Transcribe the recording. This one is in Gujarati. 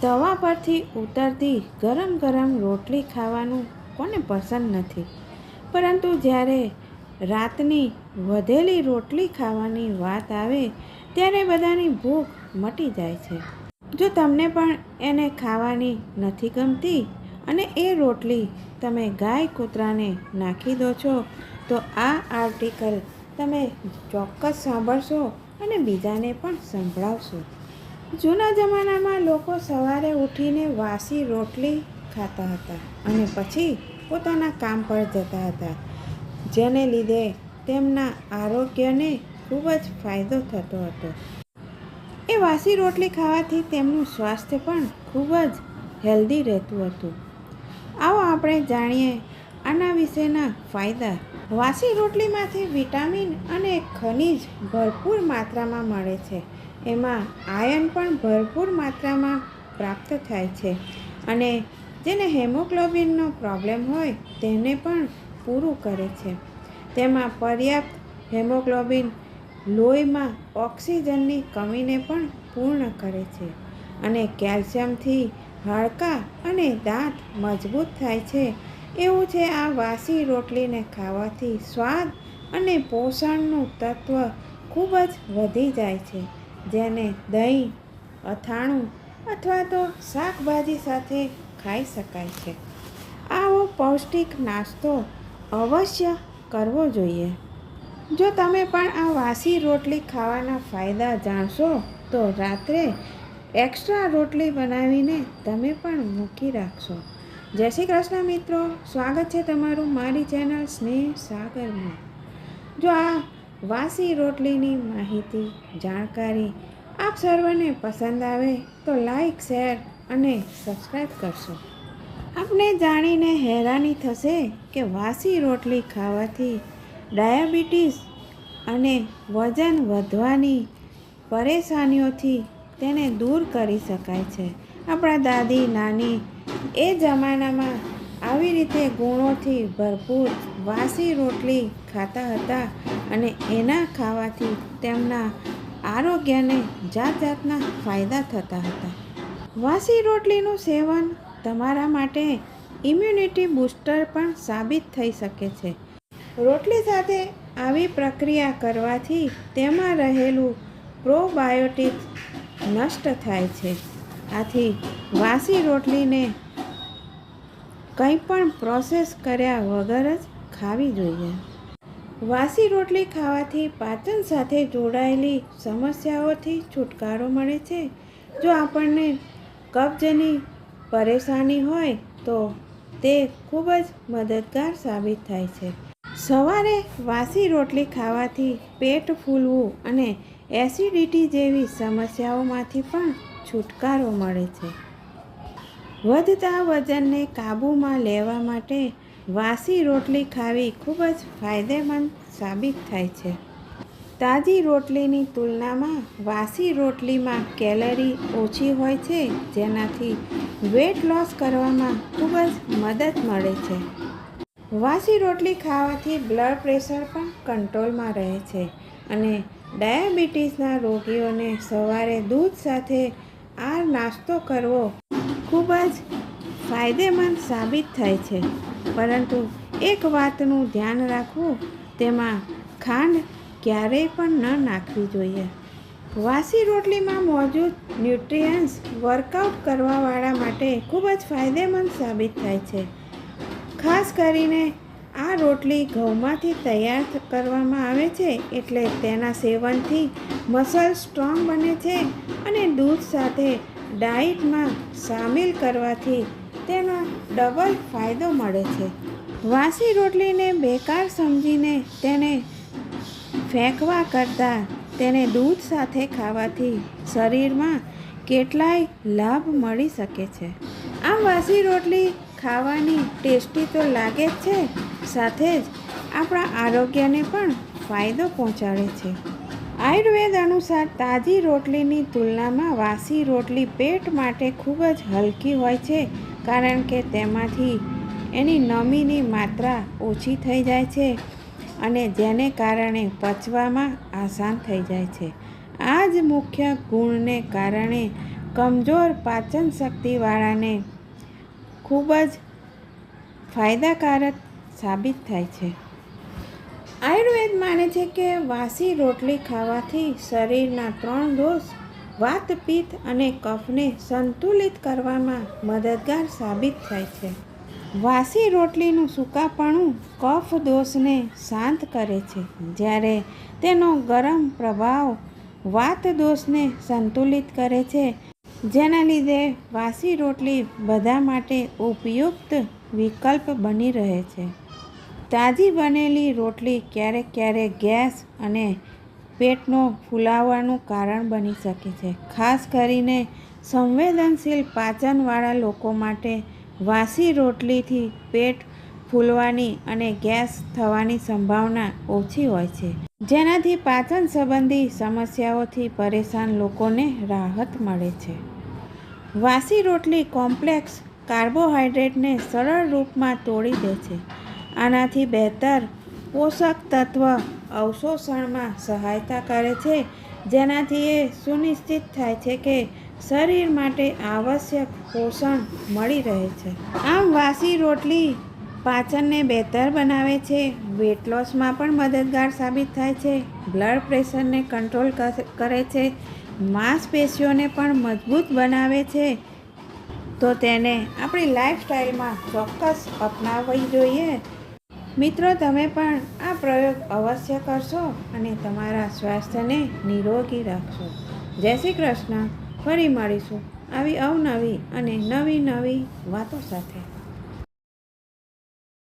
તવા પરથી ઉતરતી ગરમ ગરમ રોટલી ખાવાનું કોને પસંદ નથી. પરંતુ જ્યારે રાતની વધેલી રોટલી ખાવાની વાત આવે, ત્યારે બધાની ભૂખ મટી જાય છે. જો તમને પણ એને ખાવાની નથી ગમતી અને એ રોટલી તમે ગાય કૂતરાને નાખી દો છો, તો આ આર્ટિકલ તમે ચોક્કસ સાંભળશો અને બીજાને પણ સંભળાવશો. જૂના જમાનામાં લોકો સવારે ઉઠીને વાસી રોટલી ખાતા હતા અને પછી પોતાના કામ પર જતા હતા, જેને લીધે તેમના આરોગ્યને ખૂબ જ ફાયદો થતો હતો. એ વાસી રોટલી ખાવાથી તેમનું સ્વાસ્થ્ય પણ ખૂબ જ હેલ્ધી રહેતું હતું. આવો આપણે જાણીએ આના વિશેના ફાયદા. વાસી રોટલીમાંથી વિટામિન અને ખનિજ ભરપૂર માત્રામાં મળે છે. એમાં આયન પણ ભરપૂર માત્રામાં પ્રાપ્ત થાય છે અને જેને હેમોગ્લોબિનનો પ્રોબ્લેમ હોય તેને પણ પૂરું કરે છે. તેમાં પર્યાપ્ત હેમોગ્લોબિન લોહીમાં ઓક્સિજનની કમીને પણ પૂર્ણ કરે છે અને કેલ્શિયમથી હાડકાં અને દાંત મજબૂત થાય છે. એવું છે આ વાસી રોટલીને ખાવાથી સ્વાદ અને પોષણનું તત્વ ખૂબ જ વધી જાય છે. જેને દહીં, અથાણું અથવા તો શાકભાજી સાથે ખાઈ શકાય છે. આવો પૌષ્ટિક નાસ્તો અવશ્ય કરવો જોઈએ. જો તમે પણ આ વાસી રોટલી ખાવાના ફાયદા જાણશો, તો રાત્રે એક્સ્ટ્રા રોટલી બનાવીને તમે પણ મૂકી રાખશો. જય શ્રી કૃષ્ણ મિત્રો. સ્વાગત છે તમારું મારી ચેનલ સ્નેહ સાગરમાં. જો આ વાસી રોટલીની માહિતી, જાણકારી આપ સર્વને પસંદ આવે તો લાઈક શેર અને સબસ્ક્રાઈબ કરશો. આપને જાણીને હેરાની થશે કે વાસી રોટલી ખાવાથી ડાયાબિટીસ અને વજન વધવાની પરેશાનીઓથી તેને દૂર કરી શકાય છે. આપણા દાદી, નાની એ જમાનામાં આવી રીતે ગુણોથી ભરપૂર વાસી રોટલી ખાતા હતા અને એના ખાવાથી તેમના આરોગ્યને જાત જાતના ફાયદા થતા હતા. વાસી રોટલીનું સેવન તમારા માટે ઇમ્યુનિટી બૂસ્ટર પણ સાબિત થઈ શકે છે. રોટલી સાથે આવી પ્રક્રિયા કરવાથી તેમાં રહેલું પ્રોબાયોટિક નષ્ટ થાય છે. આથી વાસી રોટલીને કંઈ પણ પ્રોસેસ કર્યા વગર જ ખાવી જોઈએ. વાસી રોટલી ખાવાથી પાચન સાથે જોડાયેલી સમસ્યાઓથી છુટકારો મળે છે. જો આપણને કબજની પરેશાની હોય તો તે ખૂબ જ મદદગાર સાબિત થાય છે. સવારે વાસી રોટલી ખાવાથી પેટ ફૂલવું અને એસિડિટી જેવી સમસ્યાઓમાંથી પણ છુટકારો મળે છે. વધતા વજનને કાબૂમાં લેવા માટે વાસી રોટલી ખાવી ખૂબ જ ફાયદેમંદ સાબિત થાય છે. તાજી રોટલીની તુલનામાં વાસી રોટલીમાં કેલરી ઓછી હોય છે, જેનાથી વેટ લોસ કરવામાં ખૂબ જ મદદ મળે છે. વાસી રોટલી ખાવાથી બ્લડ પ્રેશર પણ કંટ્રોલમાં રહે છે અને ડાયાબિટીસના રોગીઓને સવારે દૂધ સાથે આ નાસ્તો કરવો ખૂબ જ ફાયદેમંદ સાબિત થાય છે. પરંતુ એક વાતનું ધ્યાન રાખવું, તેમાં ખાંડ ક્યારેય પણ ન નાખવી જોઈએ. વાસી રોટલીમાં મોજૂદ ન્યુટ્રિયન્સ વર્કઆઉટ કરવાવાળા માટે ખૂબ જ ફાયદેમંદ સાબિત થાય છે. ખાસ કરીને આ રોટલી ઘઉંમાંથી તૈયાર કરવામાં આવે છે, એટલે તેના સેવનથી મસલ સ્ટ્રોંગ બને છે અને દૂધ સાથે ડાયટમાં સામેલ કરવાથી તેનો ડબલ ફાયદો મળે છે. વાસી રોટલીને બેકાર સમજીને તેને ફેંકવા કરતાં તેને દૂધ સાથે ખાવાથી શરીરમાં કેટલાય લાભ મળી શકે છે. આ વાસી રોટલી ખાવાની ટેસ્ટી તો લાગે જ છે, સાથે જ આપણા આરોગ્યને પણ ફાયદો પહોંચાડે છે. આયુર્વેદ અનુસાર તાજી રોટલીની તુલનામાં વાસી રોટલી પેટ માટે ખૂબ જ હલકી હોય છે, કારણ કે તેમાંથી એની નમીની માત્રા ઓછી થઈ જાય છે અને જેને કારણે પચવામાં આસાન થઈ જાય છે. આ જ મુખ્ય ગુણને કારણે કમજોર પાચન શક્તિવાળાને ખૂબ જ ફાયદાકારક સાબિત થાય છે. આયુર્વેદ માને છે કે વાસી રોટલી ખાવાથી શરીરના ત્રણ દોષ, વાત, પિત્ત અને કફને સંતુલિત કરવામાં મદદગાર સાબિત થાય છે. વાસી રોટલીનું સૂકાપણું કફ દોષને શાંત કરે છે. જ્યારે તેનો ગરમ પ્રભાવ વાત દોષને સંતુલિત કરે છે, જેના લીધે વાસી રોટલી બધા માટે ઉપયુક્ત વિકલ્પ બની રહે છે. તાજી બનેલી રોટલી ક્યારેક ક્યારેક ગેસ અને પેટનો ફૂલાવાનું કારણ બની શકે છે. ખાસ કરીને સંવેદનશીલ પાચનવાળા લોકો માટે વાસી રોટલીથી પેટ ફૂલવાની અને ગેસ થવાની સંભાવના ઓછી હોય છે. જેનાથી પાચન સંબંધી સમસ્યાઓથી પરેશાન લોકોને રાહત મળે છે. વાસી રોટલી કોમ્પ્લેક્સ કાર્બોહાઈડ્રેટને સરળ રૂપમાં તોડી દે છે. આનાથી બહેતર પોષક તત્વ અવશોષણમાં સહાયતા કરે છે. જેનાથી એ સુનિશ્ચિત થાય છે કે શરીર માટે આવશ્યક પોષણ મળી રહે છે. આમ વાસી રોટલી પાચનને બહેતર બનાવે છે. વેટ લોસમાં પણ મદદગાર સાબિત થાય છે. બ્લડ પ્રેશરને કંટ્રોલ કરે છે. માંસપેશીઓને પણ મજબૂત બનાવે છે. તો તેને આપણી લાઈફસ્ટાઈલમાં ચોક્કસ અપનાવવી જોઈએ. મિત્રો, તમે પણ આ પ્રયોગ અવશ્ય કરશો અને તમારા સ્વાસ્થ્યને નિરોગી રાખશો. જય શ્રી કૃષ્ણ. ફરી મળીશું આવી અવનવી અને નવી નવી વાતો સાથે.